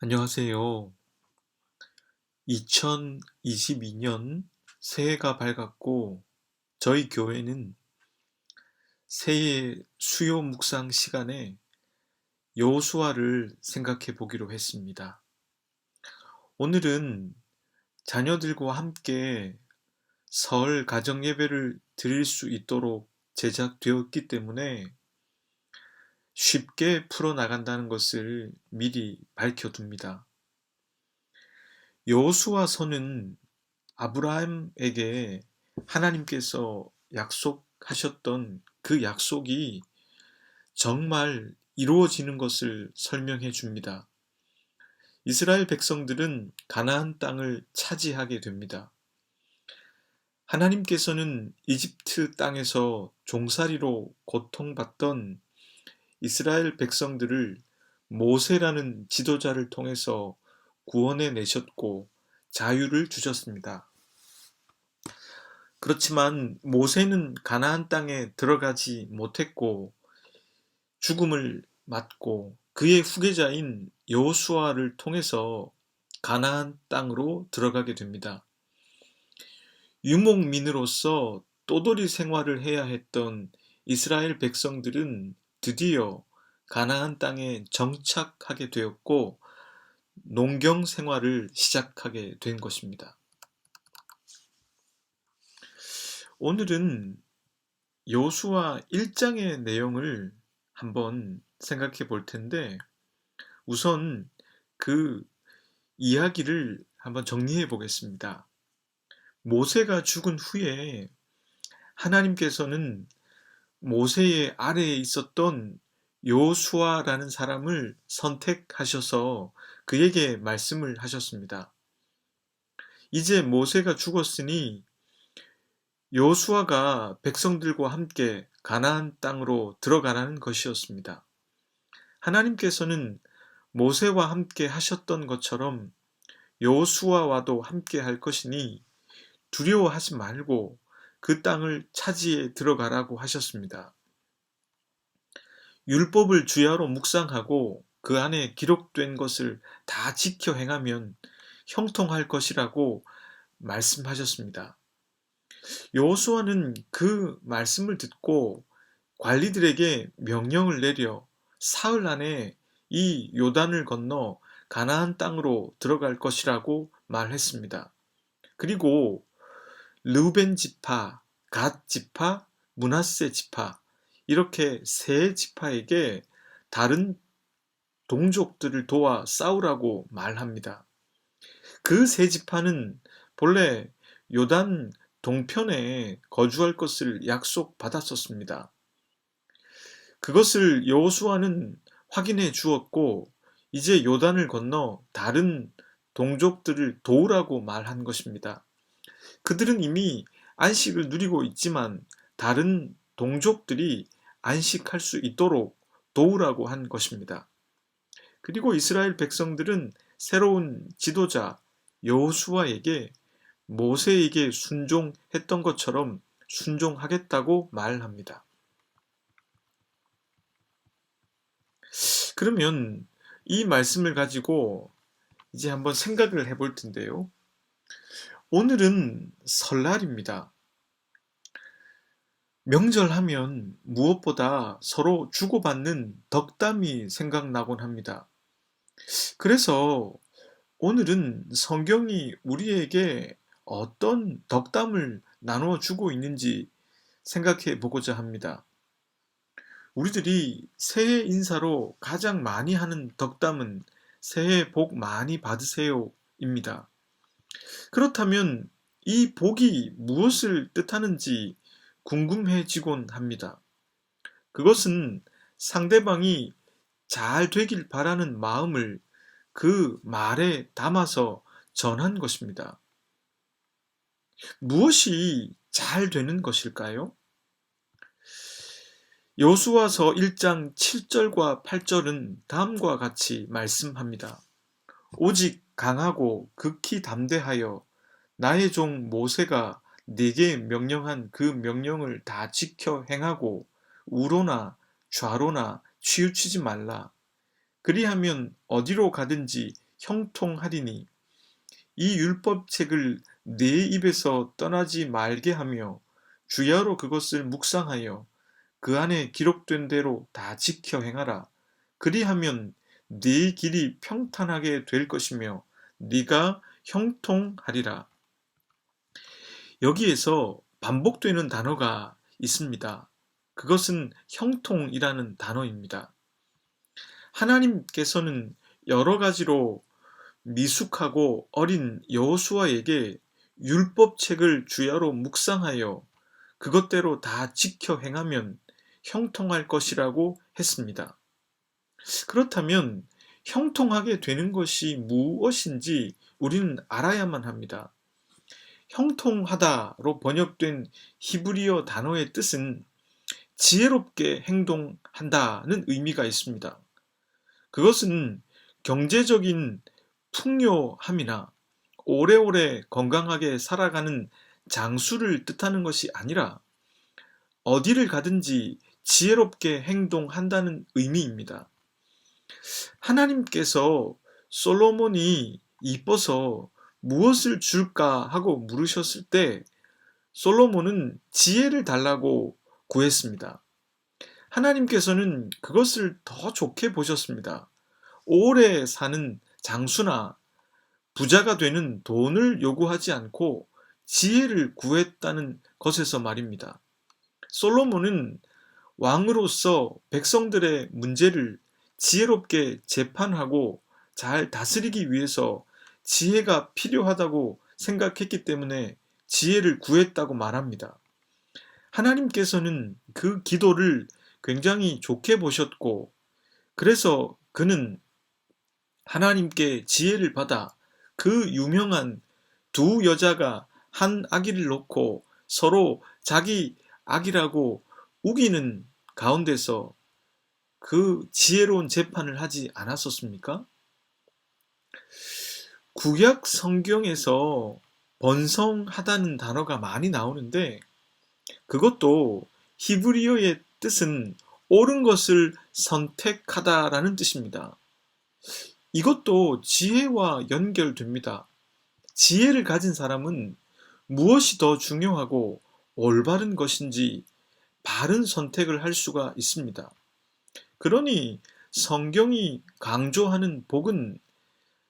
안녕하세요. 2022년 새해가 밝았고 저희 교회는 새해 수요 묵상 시간에 여호수아를 생각해 보기로 했습니다. 오늘은 자녀들과 함께 설 가정 예배를 드릴 수 있도록 제작되었기 때문에 쉽게 풀어나간다는 것을 미리 밝혀둡니다. 여호수아서는 아브라함에게 하나님께서 약속하셨던 그 약속이 정말 이루어지는 것을 설명해 줍니다. 이스라엘 백성들은 가나안 땅을 차지하게 됩니다. 하나님께서는 이집트 땅에서 종살이로 고통받던 이스라엘 백성들을 모세라는 지도자를 통해서 구원해 내셨고 자유를 주셨습니다. 그렇지만 모세는 가나안 땅에 들어가지 못했고 죽음을 맞고 그의 후계자인 여호수아를 통해서 가나안 땅으로 들어가게 됩니다. 유목민으로서 또돌이 생활을 해야 했던 이스라엘 백성들은 드디어 가나안 땅에 정착하게 되었고 농경 생활을 시작하게 된 것입니다. 오늘은 여수와 1장의 내용을 한번 생각해 볼 텐데 우선 그 이야기를 한번 정리해 보겠습니다. 모세가 죽은 후에 하나님께서는 모세의 아래에 있었던 요수아라는 사람을 선택하셔서 그에게 말씀을 하셨습니다. 이제 모세가 죽었으니 요수아가 백성들과 함께 가나안 땅으로 들어가라는 것이었습니다. 하나님께서는 모세와 함께 하셨던 것처럼 요수아와도 함께 할 것이니 두려워하지 말고 그 땅을 차지해 들어가라고 하셨습니다. 율법을 주야로 묵상하고 그 안에 기록된 것을 다 지켜 행하면 형통할 것이라고 말씀하셨습니다. 여호수아는 그 말씀을 듣고 관리들에게 명령을 내려 사흘 안에 이 요단을 건너 가나안 땅으로 들어갈 것이라고 말했습니다. 그리고 르벤 지파, 갓 지파, 문하세 지파 이렇게 세 지파에게 다른 동족들을 도와 싸우라고 말합니다. 그 세 지파는 본래 요단 동편에 거주할 것을 약속받았었습니다. 그것을 여호수아는 확인해 주었고 이제 요단을 건너 다른 동족들을 도우라고 말한 것입니다. 그들은 이미 안식을 누리고 있지만 다른 동족들이 안식할 수 있도록 도우라고 한 것입니다. 그리고 이스라엘 백성들은 새로운 지도자 여호수아에게 모세에게 순종했던 것처럼 순종하겠다고 말합니다. 그러면 이 말씀을 가지고 이제 한번 생각을 해볼 텐데요. 오늘은 설날입니다. 명절하면 무엇보다 서로 주고받는 덕담이 생각나곤 합니다. 그래서 오늘은 성경이 우리에게 어떤 덕담을 나누어 주고 있는지 생각해 보고자 합니다. 우리들이 새해 인사로 가장 많이 하는 덕담은 새해 복 많이 받으세요입니다. 그렇다면 이 복이 무엇을 뜻하는지 궁금해지곤 합니다. 그것은 상대방이 잘 되길 바라는 마음을 그 말에 담아서 전한 것입니다. 무엇이 잘 되는 것일까요? 여수와서 1장 7절과 8절은 다음과 같이 말씀합니다. 오직 강하고 극히 담대하여 나의 종 모세가 네게 명령한 그 명령을 다 지켜 행하고 우로나 좌로나 치우치지 말라. 그리하면 어디로 가든지 형통하리니 이 율법책을 내 입에서 떠나지 말게 하며 주야로 그것을 묵상하여 그 안에 기록된 대로 다 지켜 행하라. 그리하면 네 길이 평탄하게 될 것이며 네가 형통하리라. 여기에서 반복되는 단어가 있습니다. 그것은 형통이라는 단어입니다. 하나님께서는 여러 가지로 미숙하고 어린 여호수아에게 율법책을 주야로 묵상하여 그것대로 다 지켜 행하면 형통할 것이라고 했습니다. 그렇다면 형통하게 되는 것이 무엇인지 우리는 알아야만 합니다. 형통하다로 번역된 히브리어 단어의 뜻은 지혜롭게 행동한다는 의미가 있습니다. 그것은 경제적인 풍요함이나 오래오래 건강하게 살아가는 장수를 뜻하는 것이 아니라 어디를 가든지 지혜롭게 행동한다는 의미입니다. 하나님께서 솔로몬이 이뻐서 무엇을 줄까 하고 물으셨을 때 솔로몬은 지혜를 달라고 구했습니다. 하나님께서는 그것을 더 좋게 보셨습니다. 오래 사는 장수나 부자가 되는 돈을 요구하지 않고 지혜를 구했다는 것에서 말입니다. 솔로몬은 왕으로서 백성들의 문제를 지혜롭게 재판하고 잘 다스리기 위해서 지혜가 필요하다고 생각했기 때문에 지혜를 구했다고 말합니다. 하나님께서는 그 기도를 굉장히 좋게 보셨고, 그래서 그는 하나님께 지혜를 받아 그 유명한 두 여자가 한 아기를 놓고 서로 자기 아기라고 우기는 가운데서 그 지혜로운 재판을 하지 않았었습니까? 구약 성경에서 번성하다는 단어가 많이 나오는데 그것도 히브리어의 뜻은 옳은 것을 선택하다라는 뜻입니다. 이것도 지혜와 연결됩니다. 지혜를 가진 사람은 무엇이 더 중요하고 올바른 것인지 바른 선택을 할 수가 있습니다. 그러니 성경이 강조하는 복은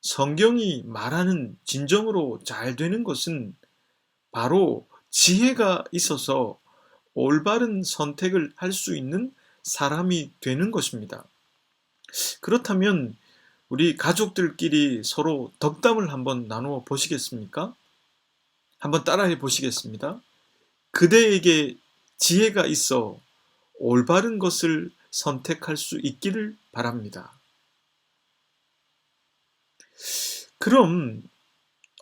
성경이 말하는 진정으로 잘 되는 것은 바로 지혜가 있어서 올바른 선택을 할 수 있는 사람이 되는 것입니다. 그렇다면 우리 가족들끼리 서로 덕담을 한번 나누어 보시겠습니까? 한번 따라해 보시겠습니다. 그대에게 지혜가 있어 올바른 것을 선택할 수 있기를 바랍니다. 그럼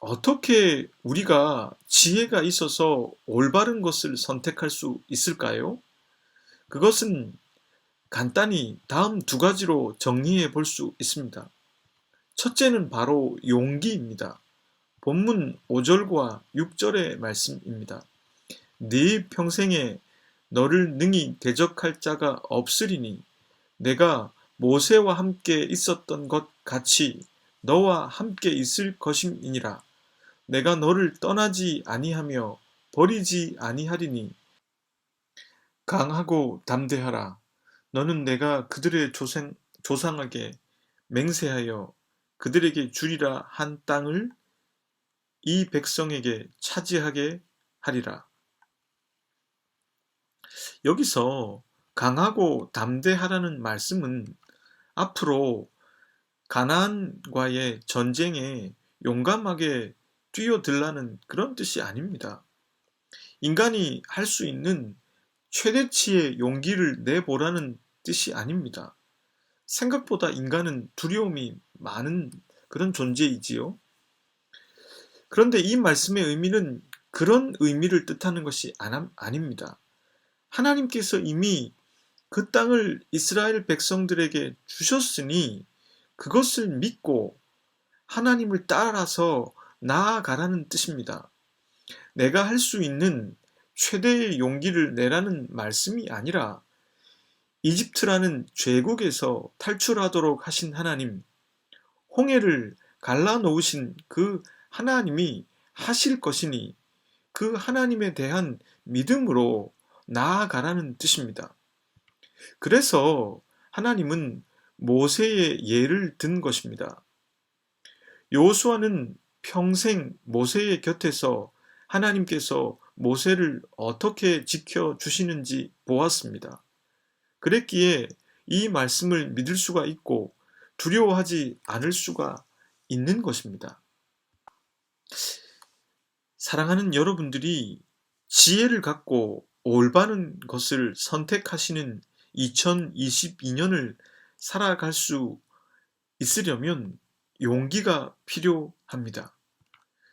어떻게 우리가 지혜가 있어서 올바른 것을 선택할 수 있을까요? 그것은 간단히 다음 두 가지로 정리해 볼 수 있습니다. 첫째는 바로 용기입니다. 본문 5절과 6절의 말씀입니다. 네 평생에 너를 능히 대적할 자가 없으리니 내가 모세와 함께 있었던 것 같이 너와 함께 있을 것임이니라. 내가 너를 떠나지 아니하며 버리지 아니하리니 강하고 담대하라. 너는 내가 그들의 조상, 조상에게 맹세하여 그들에게 주리라 한 땅을 이 백성에게 차지하게 하리라. 여기서 강하고 담대하라는 말씀은 앞으로 가나안과의 전쟁에 용감하게 뛰어들라는 그런 뜻이 아닙니다. 인간이 할 수 있는 최대치의 용기를 내보라는 뜻이 아닙니다. 생각보다 인간은 두려움이 많은 그런 존재이지요. 그런데 이 말씀의 의미는 그런 의미를 뜻하는 것이 아닙니다. 하나님께서 이미 그 땅을 이스라엘 백성들에게 주셨으니 그것을 믿고 하나님을 따라서 나아가라는 뜻입니다. 내가 할 수 있는 최대의 용기를 내라는 말씀이 아니라 이집트라는 죄국에서 탈출하도록 하신 하나님, 홍해를 갈라놓으신 그 하나님이 하실 것이니 그 하나님에 대한 믿음으로 나아가라는 뜻입니다. 그래서 하나님은 모세의 예를 든 것입니다. 요수아는 평생 모세의 곁에서 하나님께서 모세를 어떻게 지켜 주시는지 보았습니다. 그랬기에 이 말씀을 믿을 수가 있고 두려워하지 않을 수가 있는 것입니다. 사랑하는 여러분들이 지혜를 갖고 올바른 것을 선택하시는 2022년을 살아갈 수 있으려면 용기가 필요합니다.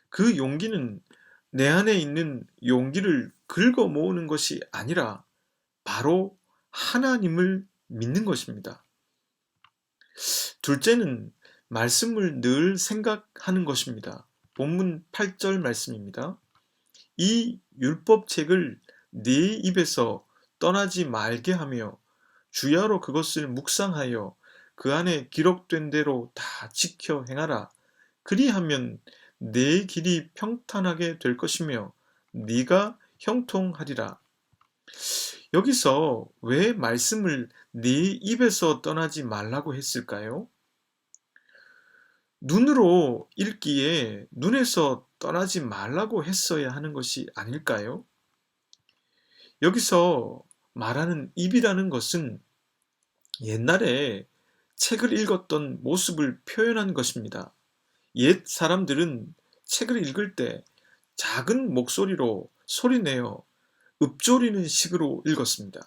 그 용기는 내 안에 있는 용기를 긁어 모으는 것이 아니라 바로 하나님을 믿는 것입니다. 둘째는 말씀을 늘 생각하는 것입니다. 본문 8절 말씀입니다. 이 율법책을 네 입에서 떠나지 말게 하며 주야로 그것을 묵상하여 그 안에 기록된 대로 다 지켜 행하라. 그리하면 내 길이 평탄하게 될 것이며 네가 형통하리라. 여기서 왜 말씀을 네 입에서 떠나지 말라고 했을까요? 눈으로 읽기에 눈에서 떠나지 말라고 했어야 하는 것이 아닐까요? 여기서 말하는 입이라는 것은 옛날에 책을 읽었던 모습을 표현한 것입니다. 옛 사람들은 책을 읽을 때 작은 목소리로 소리내어 읊조리는 식으로 읽었습니다.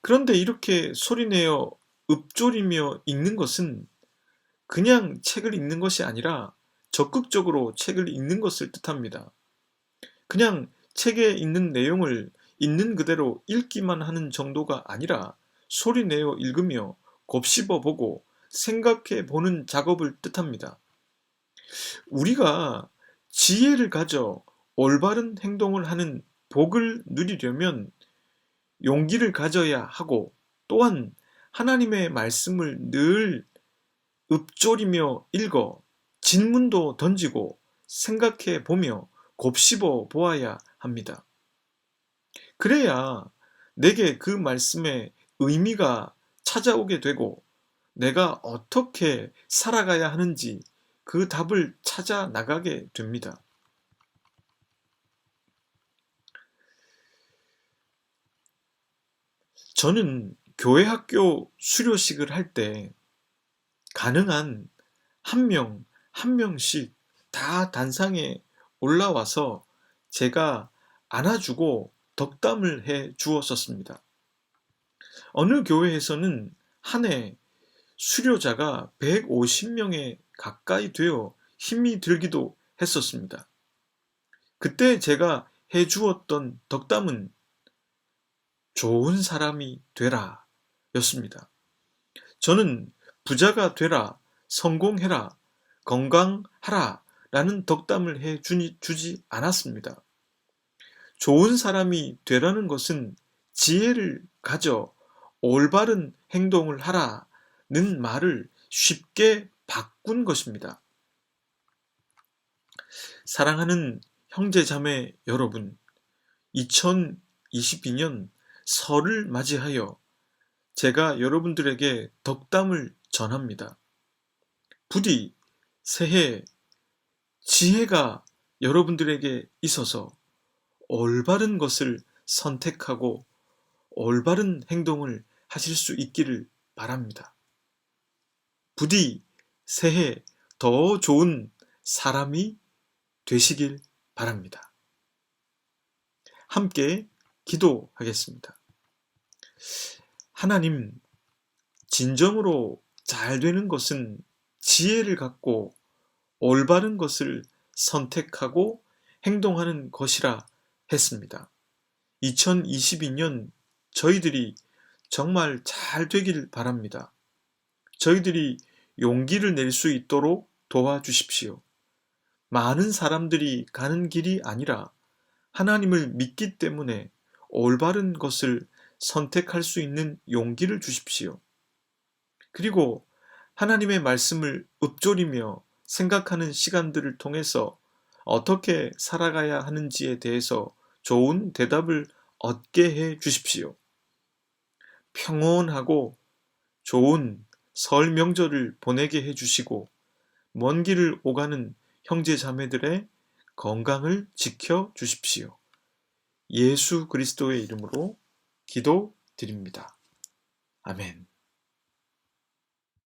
그런데 이렇게 소리내어 읊조리며 읽는 것은 그냥 책을 읽는 것이 아니라 적극적으로 책을 읽는 것을 뜻합니다. 그냥 책에 있는 내용을 있는 그대로 읽기만 하는 정도가 아니라 소리내어 읽으며 곱씹어 보고 생각해 보는 작업을 뜻합니다. 우리가 지혜를 가져 올바른 행동을 하는 복을 누리려면 용기를 가져야 하고 또한 하나님의 말씀을 늘 읊조리며 읽어 진문도 던지고 생각해 보며 곱씹어 보아야 합니다. 그래야 내게 그 말씀의 의미가 찾아오게 되고 내가 어떻게 살아가야 하는지 그 답을 찾아 나가게 됩니다. 저는 교회 학교 수료식을 할 때 가능한 한 명, 한 명씩 다 단상에 올라와서 제가 안아주고 덕담을 해 주었었습니다. 어느 교회에서는 한 해 수료자가 150명에 가까이 되어 힘이 들기도 했었습니다. 그때 제가 해 주었던 덕담은 좋은 사람이 되라 였습니다. 저는 부자가 되라, 성공해라, 건강하라 라는 덕담을 해 주지 않았습니다. 좋은 사람이 되라는 것은 지혜를 가져 올바른 행동을 하라는 말을 쉽게 바꾼 것입니다. 사랑하는 형제 자매 여러분, 2022년 설을 맞이하여 제가 여러분들에게 덕담을 전합니다. 부디 새해 지혜가 여러분들에게 있어서 올바른 것을 선택하고 올바른 행동을 하실 수 있기를 바랍니다. 부디 새해 더 좋은 사람이 되시길 바랍니다. 함께 기도하겠습니다. 하나님, 진정으로 잘 되는 것은 지혜를 갖고 올바른 것을 선택하고 행동하는 것이라 했습니다. 2022년 저희들이 정말 잘 되길 바랍니다. 저희들이 용기를 낼 수 있도록 도와주십시오. 많은 사람들이 가는 길이 아니라 하나님을 믿기 때문에 올바른 것을 선택할 수 있는 용기를 주십시오. 그리고 하나님의 말씀을 읊조리며 생각하는 시간들을 통해서 어떻게 살아가야 하는지에 대해서 좋은 대답을 얻게 해 주십시오. 평온하고 좋은 설 명절을 보내게 해 주시고 먼 길을 오가는 형제 자매들의 건강을 지켜 주십시오. 예수 그리스도의 이름으로 기도 드립니다. 아멘.